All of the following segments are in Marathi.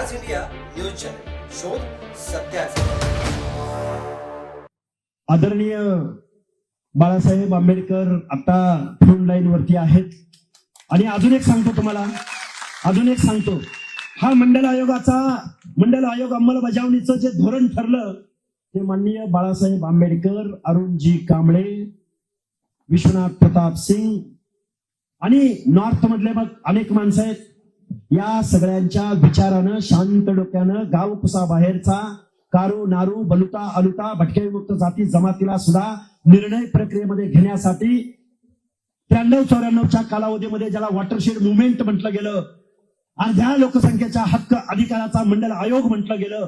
आवाज इंडिया न्यूज चॅनल. शोध सत्याचा आदरणीय बाळासाहेब आंबेडकर आता फ्रंट लाईन वरती आहेत. आणि अजून एक सांगतो तुम्हाला. अजून एक सांगतो. हा मंडल आयोगाचा मंडल आयोग अंमलबजावणीचं जे धोरण ठरलं ते माननीय बाळासाहेब आंबेडकर अरुणजी कांबळे विश्वनाथ प्रताप सिंग आणि नॉर्थ मधले मग अनेक माणसं आहेत. या सगळ्यांच्या विचारानं शांत डोक्यानं गाव कुसा बाहेरचा कारू नारू बलुता अलुता भटके विमुक्त जाती जमातीला सुद्धा निर्णय प्रक्रियेमध्ये घेण्यासाठी त्र्याण्णव चौऱ्याण्णवच्या कालावधीमध्ये ज्याला वॉटरशेड मुवमेंट म्हटलं गेलं अर्ध्या लोकसंख्येच्या हक्क अधिकाराचा मंडल आयोग म्हटलं गेलं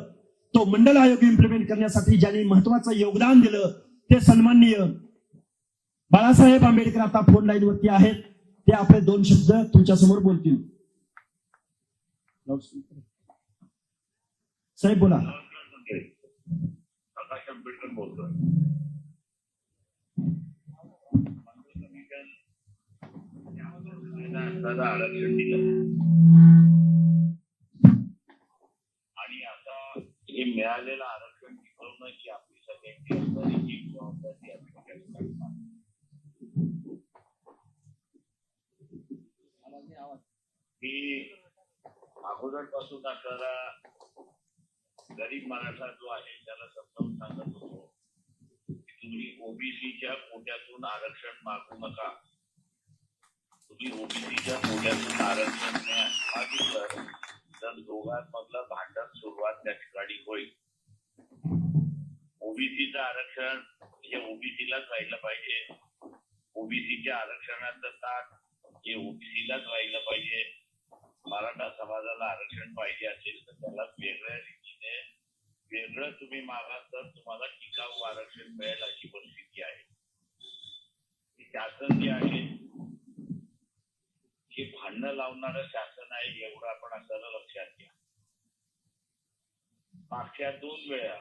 तो मंडल आयोग इम्प्लिमेंट करण्यासाठी ज्यांनी महत्वाचं योगदान दिलं ते सन्माननीय बाळासाहेब आंबेडकर आता फोन लाईन वरती आहेत. ते आपले दोन शब्द तुमच्यासमोर बोलतील. साहेब बोला प्रकाश आंबेडकर बोलतोय दादा आरक्षण दिलं आणि आता हे मिळालेलं आरक्षण टिकवणं ही आपली सगळ्यांची असणारी एक जबाबदारी आपल्या ठिकाणी की अगोदर पासून आपल्याला गरीब मराठा जो आहे त्याला समजावून सांगत होतो की तुम्ही ओबीसीच्या कोट्यातून आरक्षण मागू नका. तुम्ही ओबीसीच्या कोट्यातून आरक्षण मागितलं तर दोघांमधलं भांडण सुरुवात त्या ठिकाणी होईल. ओबीसीचं आरक्षण हे ओबीसीलाच राहिलं पाहिजे. ओबीसीच्या आरक्षणाचं ताट हे ओबीसीलाच राहिलं पाहिजे. मराठा समाजाला आरक्षण पाहिजे असेल तर त्याला वेगळ्या रीतीने वेगळं तुम्ही मागा तर तुम्हाला टिकाऊ आरक्षण मिळेल अशी परिस्थिती आहे. शासन जे आहे हे भांडणं लावणारं शासन आहे एवढं आपण आपल्याला लक्षात घ्या. मागच्या दोन वेळा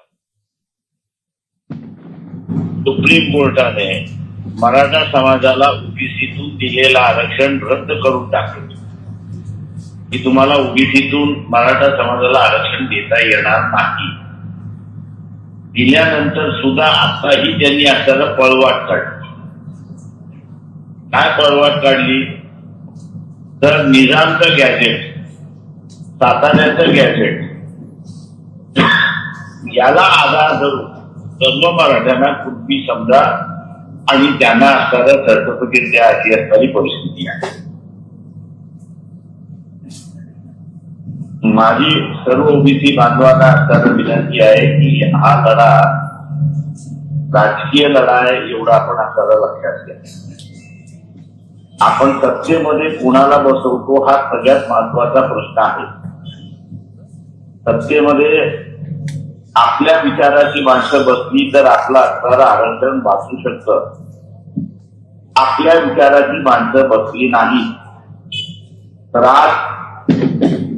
सुप्रीम कोर्टाने मराठा समाजाला ओबीसीतून दिलेलं आरक्षण रद्द करून टाकलं. की तुम्हाला ओबीसीतून मराठा समाजाला आरक्षण देता येणार नाही. दिल्यानंतर सुद्धा आताही त्यांनी आपल्याला पळवाट काढली. काय पळवाट काढली? तर निजामचं गॅजेट साताऱ्याचं गॅजेट याला आधार धरून सर्व मराठ्यांना कुणबी समजा आणि त्यांना असणारं सर्टिफिकेट द्या अशी असणारी परिस्थिती आहे. माझी सर्व ओबीसी बांधवांना असताना विनंती आहे की हा लढा राजकीय लढा आहे एवढा आपण आपल्याला लक्षात घ्या. आपण सत्तेमध्ये कुणाला बसवतो हा सगळ्यात महत्त्वाचा प्रश्न आहे. सत्तेमध्ये आपल्या विचाराची माणसं बसली तर आपला असणारं आरक्षण वाचू शकतं. आपल्या विचाराची माणसं बसली नाही तर आज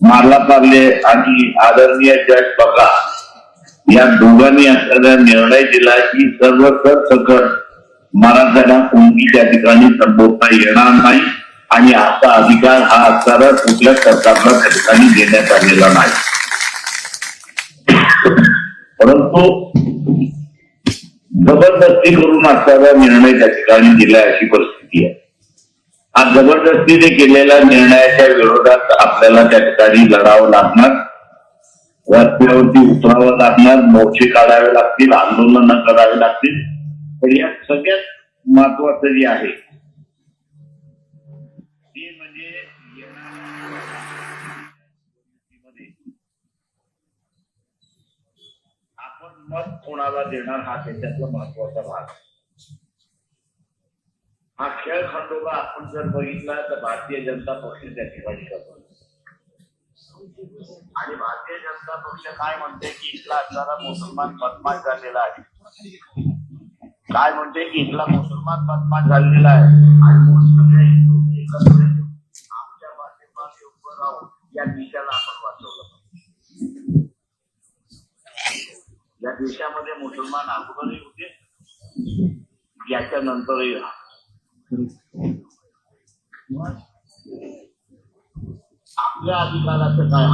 मारला पार्ले आणि आदरणीय जज बघा या दोघांनी असलेला निर्णय दिला की सर्व सरसकट मराठ्याला कोणती त्या ठिकाणी संबोधता येणार नाही आणि असा अधिकार हा असणारा कुठल्या सरकारला त्या ठिकाणी देण्यात आलेला नाही. परंतु जबरदस्ती करून असणारा निर्णय त्या ठिकाणी दिलाय अशी परिस्थिती आहे. हा जबरदस्तीने केलेल्या निर्णयाच्या विरोधात आपल्याला त्या ठिकाणी लढावं लागणार रस्त्यावरती उतरावं लागणार मोर्चे काढावे लागतील आंदोलनं करावी लागतील पण या सगळ्यात महत्वाचं जे आहे ते म्हणजे आपण मत कोणाला देणार हा त्याच्यातला महत्त्वाचा भाग आहे. हा खेळ खंडोबा आपण जर बघितला तर भारतीय जनता पक्ष त्या ठिकाणी करतो आणि भारतीय जनता पक्ष काय म्हणते की इथला असणारा मुसलमान बदमाश झालेला आहे? काय म्हणते की इथला मुसलमान बदमाश झालेला आहे? आणि हिंदू म्हणजे? आमच्या माध्यमात उभं राहून या देशाला आपण वाचवलं या देशामध्ये मुसलमान अगोदरही होते याच्या नंतरही राहणार आपल्या अधिकाराचं काय.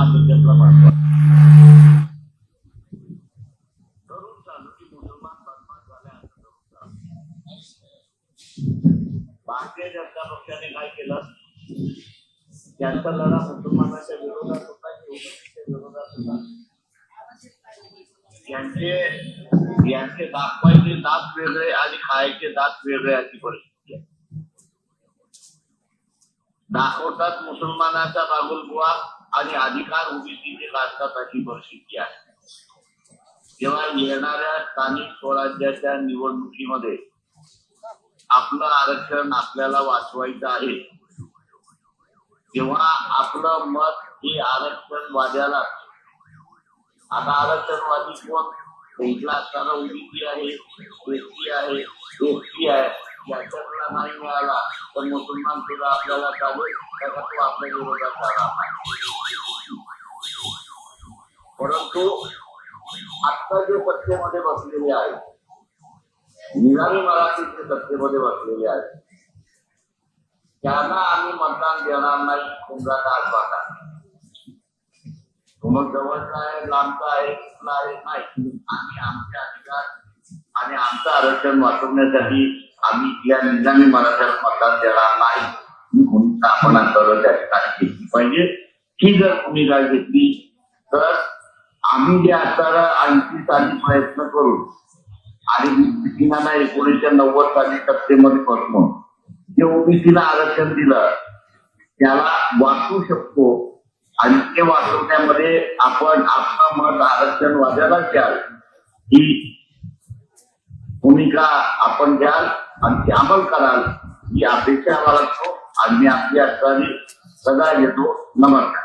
भारतीय जनता पक्षाने काय केलं त्यांचा लढा मुसलमानाच्या विरोधात होता ओबीसीच्या विरोधात होता यांचे दात वेगळे आणि खायचे दात वेगळे अशी परिस्थिती दाखवतात मुसलमानाचा बागुलबुवा आणि अधिकार ओबीसीचे काढतात अशी परिस्थिती आहे जेव्हा येणाऱ्या स्थानिक स्वराज्याच्या निवडणुकीमध्ये आपलं आरक्षण आपल्याला वाचवायचं आहे तेव्हा आपलं मत हे आरक्षणवाद्याला आता आरक्षणवादी कोण? तर असताना ओबीसी आहे एसटी आहे एसटी आहे. याच्यातला नाही मिळाला तर मुसलमान सुद्धा आपल्याला चालेल त्याचा तो आपल्या विरोधात परंतु आता जे सत्तेमध्ये बसलेले आहेत निरामी मराठीचे सत्तेमध्ये बसलेले आहेत त्यांना आम्ही मतदान देणार नाही तुमचा काळ पाठा मग जवळचा आहे लांबचा आहे कुठला आहे नाही. आम्ही आमचे अधिकार आणि आमचं आरक्षण वाचवण्यासाठी आम्ही या निजामी मराठ्याला मतदान देणार नाही ही भूमिका आपण आता घेतली पाहिजे. ही जर भूमिका घेतली तर आम्ही जे असताना ऐंशी साली प्रयत्न करू आणि ओबीसीना एकोणीसशे नव्वद साली सत्तेमध्ये बसलो जे ओबीसीला आरक्षण दिलं त्याला वाचू शकतो. आणि ते वाचवण्यामध्ये आपण आपलं मत आरक्षण वाजायला द्याल ही भूमिका आपण द्याल आणि ते अंमल कराल ही अपेक्षा आम्हाला असतो आणि मी आपली असताना सदा घेतो नमस्कार.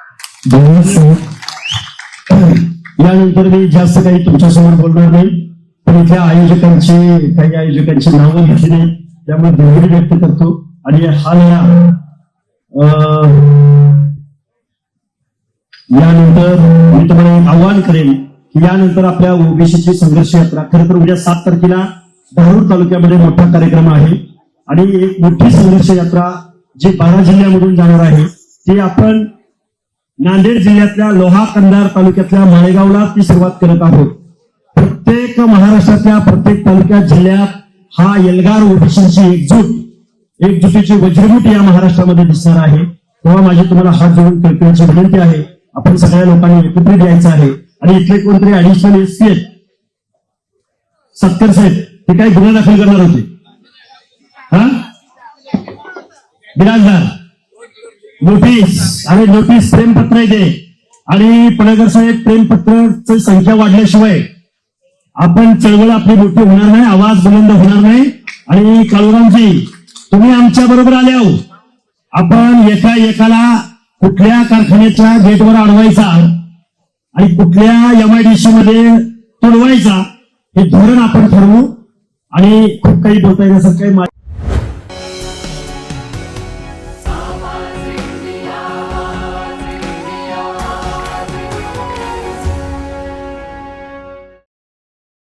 यानंतर मी जास्त काही तुमच्यासमोर बोलणार नाही पण इथल्या आयोजकांची काही आयोजकांची नावं घेतली नाही त्यामुळे दिलगिरी व्यक्त करतो. आणि हा लढा अं, यानंतर मी तुम्हाला एक आव्हान करेन की यानंतर आपल्या ओबीसीची संघर्ष यात्रा खरं तर उद्या सात तारखेला धारूर तालुक्यामध्ये मोठा कार्यक्रम आहे. आणि एक मोठी संघर्ष यात्रा जी बारा जिल्ह्यामधून जाणार आहे ती आपण नांदेड जिल्ह्यातल्या लोहा कंधार तालुक्यातल्या माळेगावला ती सुरुवात करत आहोत. प्रत्येक महाराष्ट्रातल्या प्रत्येक तालुक्यात जिल्ह्यात हा एल्गार ओबीसीची एकजूट एकजुटीची वज्रमूठ या महाराष्ट्रामध्ये दिसणार आहे. तेव्हा माझी तुम्हाला हात जोडून कल्पनेची विनंती आहे आपण सगळ्या लोकांनी एकत्रित यायचं आहे. आणि इथले कोणतरी ऍडिशनल एस आहेत? सत्तर साहेब. ते काही गुन्हा दाखल करणार होते. हा? बिराजदार नोटीस अरे नोटीस प्रेमपत्र पत्र येते आणि पणेकर साहेब प्रेमपत्राची संख्या वाढल्याशिवाय आपण चळवळ आपली मोठी होणार नाही आवाज बुलंद होणार नाही. आणि काळूरामजी तुम्ही आमच्या बरोबर आले आहो. आपण एका एकाला कुठल्या कारखान्याच्या गेटवर अडवायचा आणि कुठल्या एमआयडीसी मध्ये तोडवायचा हे धोरण आपण ठरवू. आणि खूप काही बोलता येण्यासारखं आहे.